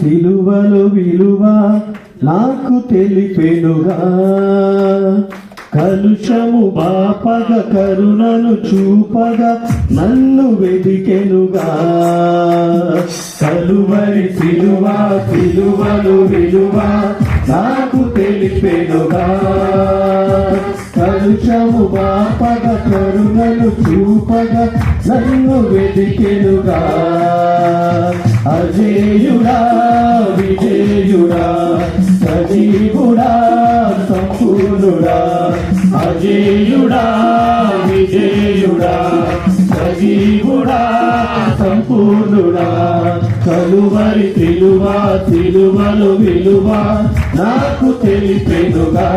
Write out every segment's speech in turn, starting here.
సిలువలు విలువ నాకు తెలిపెనుగా. కలుషము బాపగ కరుణను చూపగా నన్ను వెదికెనుగా. కలువరి సిలువ సిలువలు విలువ నాకు తెలిపెనుగా. కలుషము బాపగ కరుణను చూపగా నన్ను వెదికెనుగా. అజేయుడా విజేయుడా సజీవుడా సంపూర్ణుడా. అజేయుడా విజేయుడా సజీవుడా సంపూర్ణుడా. కలువరి తిలువ తిలువలు విలువ నాకు తెలిపెనుగా.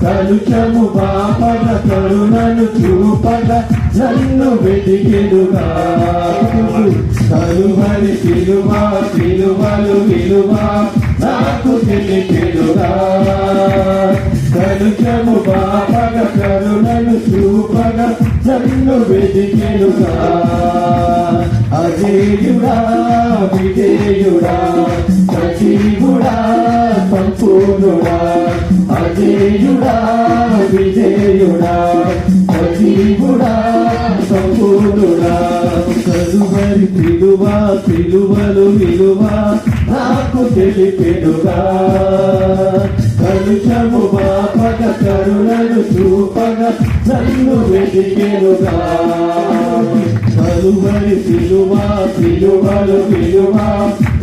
కలుషము బాపగ కరుణను చూపద నన్ను వెతికెదుగా కలువరి తిలువ తిలువలు విలువ నాకు తెలిపెనుగా కలుషము బాపగ కరుణను చూపద నన్ను వెతికెదుగా అజేయుడా విజేయుడా సజీవుడా సంపూర్ణుడా. అజేయుడా విజేయుడా సజీవుడా సంపూర్ణుడా. కలువరి పిలువ పిలువలు విలువ నాకు తెలిపెడుగా కలుషము బాపగ కరుణను చూపగ నన్ను వెతికెనుగా. కలువడి పిలువ పిలువలు విలువ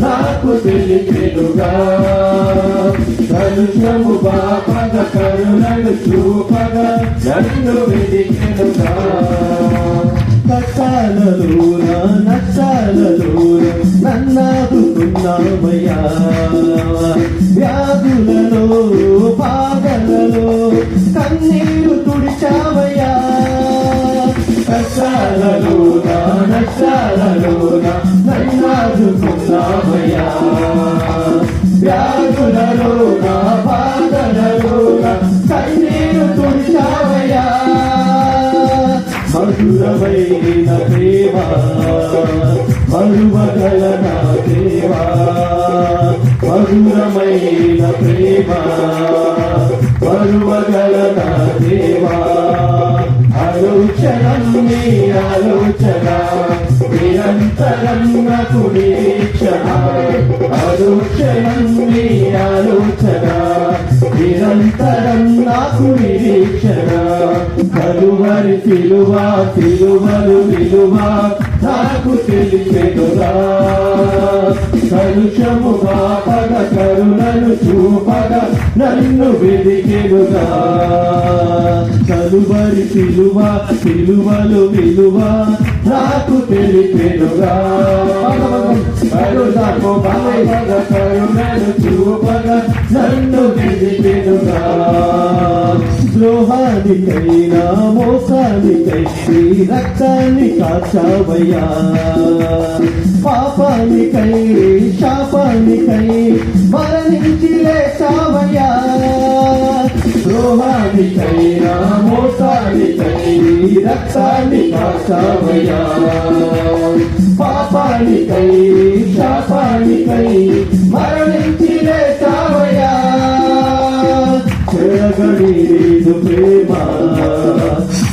నాకు తెలిపెనుగా కలుషము బాపగ కరుణను చూపద నన్ను వెతికెనుగా కష్టాలలోన నష్టాలలోన నన్నాదుకున్నామయ్యా వ్యాధులలో బాధలలో కన్నీరు తుడిచావయ్యా కష్టాలలోన నష్టాలలోన నన్నాదుకున్నామయ్యా వ్యాధులలోన బాధలలోన కన్నీరు తుడిచావయ్యా మధురమైన ప్రేమ మరువగలన దేవా మధురమైన ప్రేమ. మరువగల దేవా ఆలోచనం నీ ఆలోచన నిరంతరం నాకు నిరీక్షణ ఆలోచనం నీ ఆలోచన నిరంతరం నాకు నిరీక్షణ కలువరి పిలువ పిలువలు విలువ నాకు తెలిపెనుగా కలుషము బాపగ కరుణను చూపగ నన్ను వెలికెనుగా కలువరి పిలువ పిలువలు విలువ నాకు తెలిపెనుగా కరుణకు బాపగ కరుణను చూపగ నన్ను వెలికెనుగా ద్రోహానికైనా మోసానికై శ్రీ రక్తాన్ని కాచావయ్య. పాపానికై శాపానికై మరణించి లేచావయ్యా ద్రోహానికైనా మోసానికై రక్తాన్ని కాచావయ్యా. పాపానికై శాపానికై మరణించి లేచావయ్యా చెరగడి నీదు ప్రేమ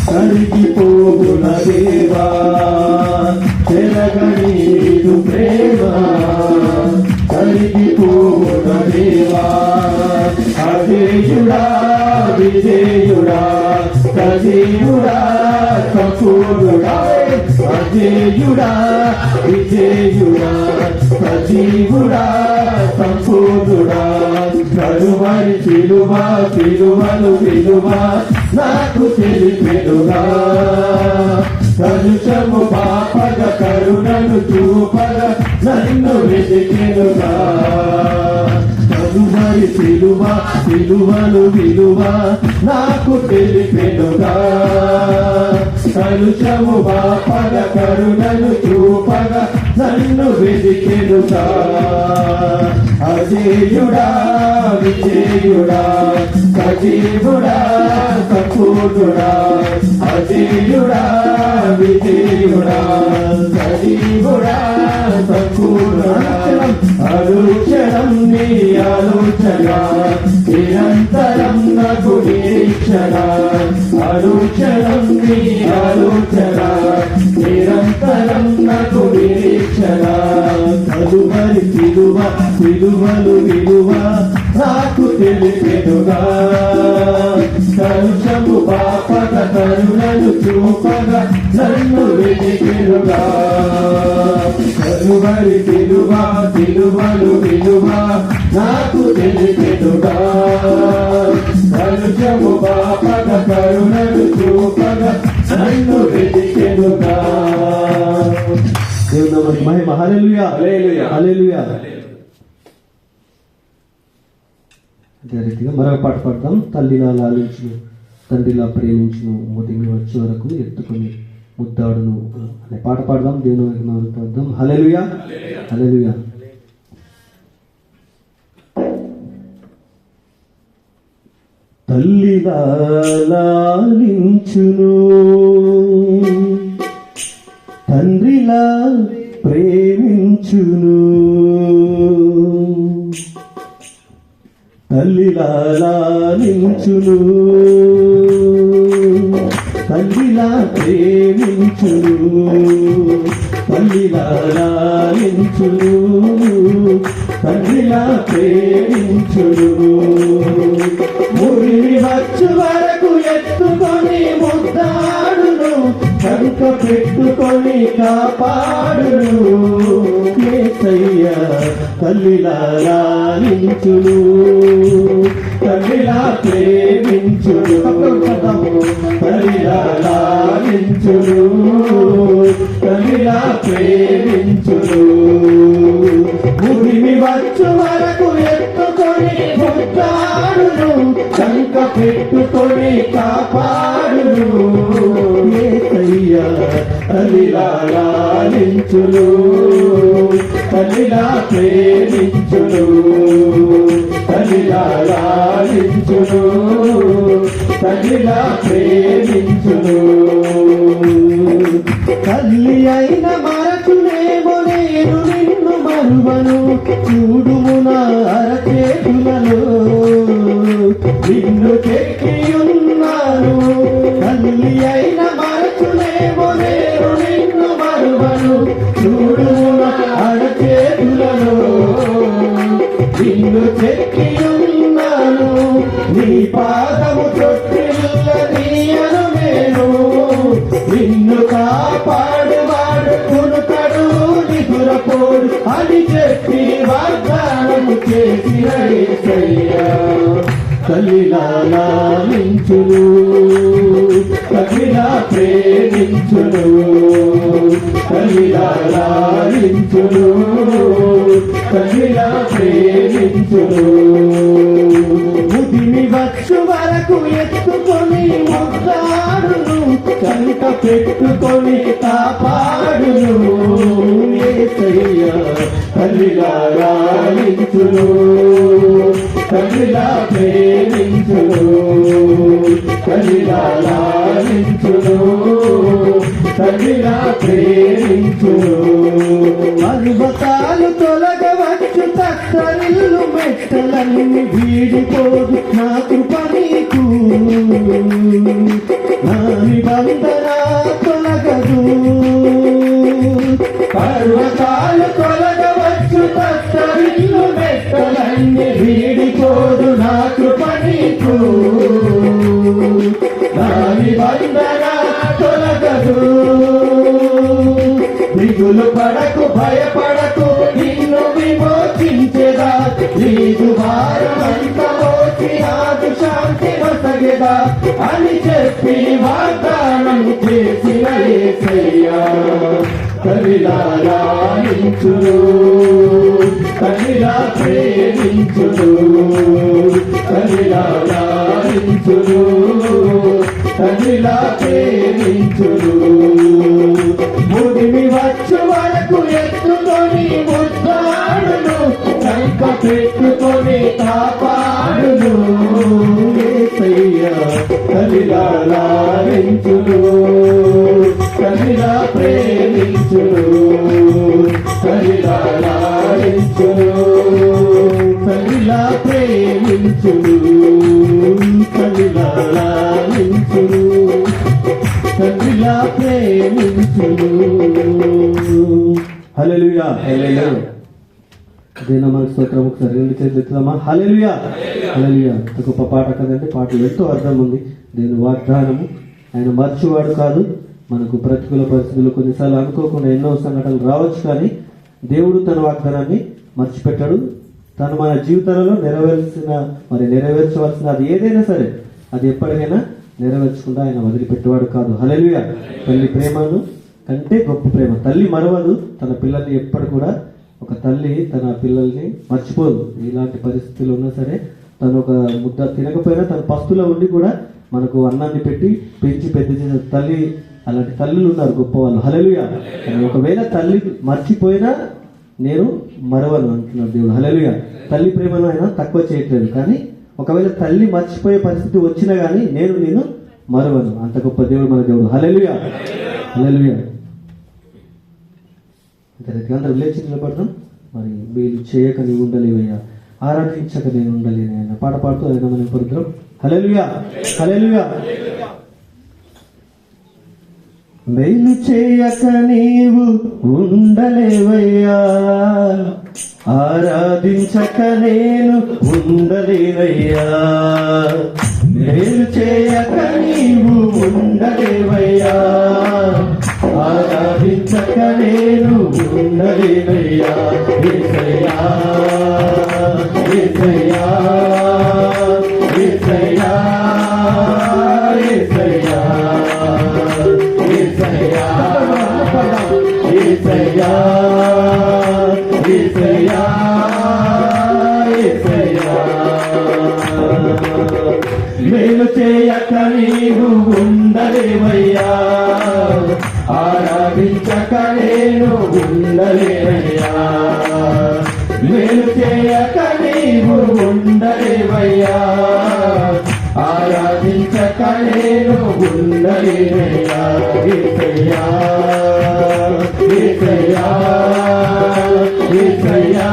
కరిగిపోగున దేవా. చెరగడి నీదు ప్రేమ. కరిగిపోగున దేవా. అజేయుడా విజేయుడా కజేయుడా కపూరుడా అజేయుడా విజేయుడా సజీవుడా సంపూర్ణుడా. కరువరి పిలువ పిలువలు విలువ నాకు తెలిపెనుగా. కలుషము పాపగ కరుణను చూపగ నన్ను వెతికెనుగా. కనుమరి పిలువ పిలువలు విలువ నాకు తెలిపెనుగా. కలుషము పాపగ కరుణను చూపగ నన్ను వెతికెనుగా. అజేయుడా విజేయుడా సజీవుడా సంపూర్ణుడా అజీయుడా విజయుడా సజీవుడా సంపూర్ణుడా ఆలోచన నిరంతరం నాకు నిరీక్షణ అనుక్షణం నీ ఆలోచన నిరంతరం నాకు నిరీక్షణ కలువరి విలువ విలువలు విలువ నాకు తెలిపెనుగా కలుషము పాపక కరుణను చూపగా నన్ను వెతికెనుగా కలువరి విలువ విలువలు విలువ నాకు తెలిపెనుగా కలుషము పాపక కరుణను చూపగా నన్ను వెతికెనుగా నామానికి మహిమ. హల్లెలూయా. హల్లెలూయా. హల్లెలూయా. అదే రీతిగా మరొక పాట పాడతాం. తల్లిలా లాలించును తండ్రిలా ప్రేమించును ముదిమి వచ్చే వరకు ఎత్తుకొని ముద్దాడును అనే పాట పాడదాం. దేవుని వైపు పాడదాం. హల్లెలూయా. హల్లెలూయా. తల్లిలా లాలించును తండ్రిలా ప్రేమించును తల్లిలా లాలించును తల్లిలా ప్రేమించును. తల్లిలాలించును తల్లిలా ప్రేమించును. మురి వచ్చు వరకు ఎత్తుకొని ముద్దాడును. కంక పెట్టుకొని కాపాడును కేసయ్య. తల్లిలా లాలించును తల్లిలా ప్రేమించును. తల్లిలా లాలించును తల్లిలా ప్రేమించును. భూమి వచ్చు వరకు ఎత్తుకొని ముద్దాడును కంక పెట్టుకొని కాపాడును. తల్లిలాలించులు తల్లిలా ప్రేమించులు తల్లిలాలించులు తల్లిలా ప్రేమించులు తల్లి అయిన మరచునేమో నేను నిన్ను మరువను చూడుము నా అరచేతులలో. నిన్ను చెక్కి తల్లిలా లాలించును తల్లిలా ప్రేమించును తల్లిలా లాలించును తల్లిలా ప్రేమించును ముదిమి వచ్చు వరకు ఎత్తుకొని ముద్దాడును కనుక పెట్టుకొని కాపాడును. ఏసయ్య తల్లిలా లాలించును తల్లిలా ప్రేమించును. తల్లిలా లాలించును తల్లిలా ప్రేమించును. పర్వతాలు తత్తరిల్లు మెట్టలన్నీ వీడిపోదు. నా కృప నీకు నా నిబంధన తొలగదు. పర్వతాలు తొలగవచ్చు తత్తరిల్లు మెట్టలన్నీ వీడిపోదు. నా కృప నీకు నా నిబంధన తొలగదు. దిగులు పడకు భయపడకు నిన్ను విమోచించేదా? నీకు భారమంత మోచి శాంతి వసగేదా? అని చెప్పి వాగ్దానం చేసిన ఏసయ్యా. కవిలా రాయించును కవిలా ప్రేమించును కవిలా రాయించును వయసు వరకు ఎత్తుకొని ముద్దాడును కైక పెట్టుకొని కాపాడును కలిలాలించును కలిలా ప్రేమించును కలిలాలించును కలిలా ప్రేమించును కలిలాలించును కలిలా ప్రేమించును దేనా మనకు స్తోత్రం ఒకసారి రెండు చేతులు ఎత్తుదామా? హల్లెలూయా ఇంత గొప్ప పాట కదండి పాటలు ఎంతో అర్థం ఉంది. దేని వాగ్దానము ఆయన మర్చివాడు కాదు. మనకు ప్రతికూల పరిస్థితులు కొన్నిసార్లు అనుకోకుండా ఎన్నో సంఘటనలు రావచ్చు కానీ దేవుడు తన వాగ్దానాన్ని మర్చిపెట్టాడు. తను మన జీవితాలలో నెరవేర్చిన మరి నెరవేర్చవలసిన అది ఏదైనా సరే అది ఎప్పటికైనా నెరవేర్చకుండా ఆయన వదిలిపెట్టేవాడు కాదు. హల్లెలూయా తల్లి ప్రేమను కంటే గొప్ప ప్రేమ. తల్లి మరవదు తన పిల్లల్ని ఎప్పటి కూడా ఒక తల్లి తన పిల్లల్ని మర్చిపోదు. ఇలాంటి పరిస్థితులు ఉన్నా సరే తను ఒక ముద్ద తినకపోయినా తన పస్తులో ఉండి కూడా మనకు అన్నాన్ని పెట్టి పెంచి పెద్ద చేసిన తల్లి అలాంటి తల్లులు ఉన్నారు గొప్ప వాళ్ళు హలలుయా ఒకవేళ తల్లి మర్చిపోయినా నేను మరవను అంటున్నాడు దేవుడు. హలలుయా తల్లి ప్రేమను ఆయన తక్కువ చేయట్లేదు. కానీ ఒకవేళ తల్లి మర్చిపోయే పరిస్థితి వచ్చినా కానీ నేను నేను మరవను. అంత గొప్ప దేవుడు మన దేవుడు. హలలుయా హలలుయా అందరం లేచి నిలబడదాం. మరి వీళ్ళు చేయక నీవు ఉండలేవయ్యా. ఆరాధించక నేను ఉండలేను ఆయన పాట పాడుతూ ఆయన మనం పడుతున్నాం హలెలుయా హలెలుయా మేలు చేయక నీవు ఉండలేవయ్యా. ఆరాధించక నేను ఉండలేనయ్యా మేలు చేయక నీవు ఉండలేవయ్యా. లేనయ్యా ఏసయ్యా ఉండలేవయ్యా మేలు చేయక నీవు ఉండలేవయ్యా. ఆరాధించక నేను ఉండలేవయ్యా. ఏసయ్యా ఏసయ్యా ఏసయ్యా.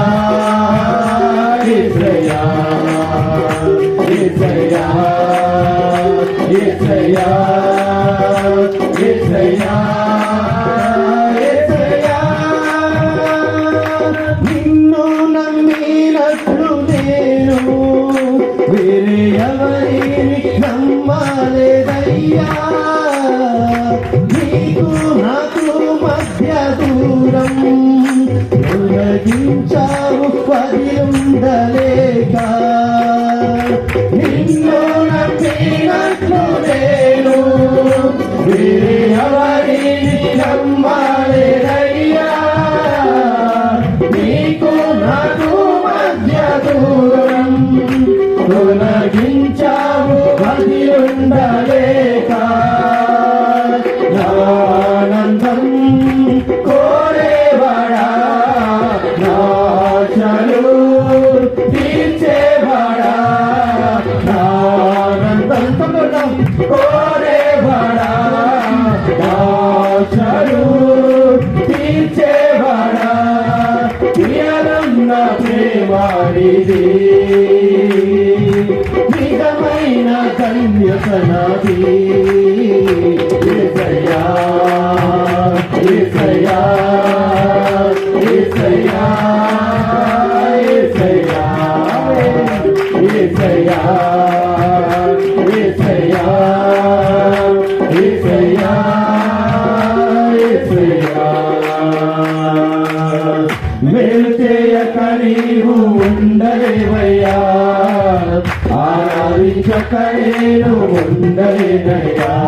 ఉండలేను ఉండలేనయ్యా.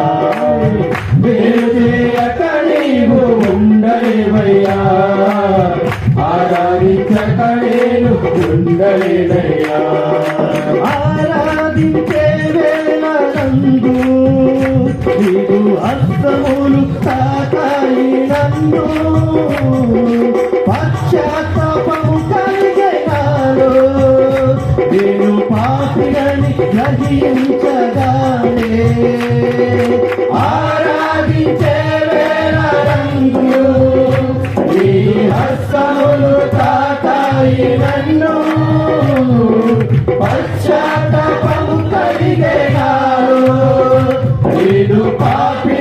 Happy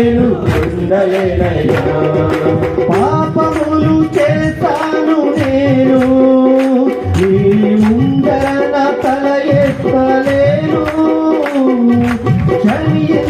ఆరాధించక నేను పాపములు చేస్తాను నేను. నీ ముందర తల ఎత్తలేను. క్షమించగలిగే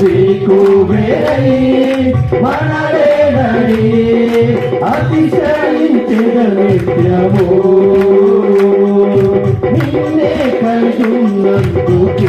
వీకు వేరై మనలేనై అతిశయించిన నిత్యము నిన్నే కలిగినందుకు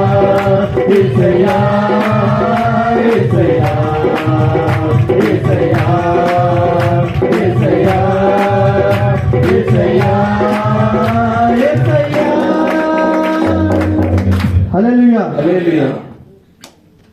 యేసయ్యా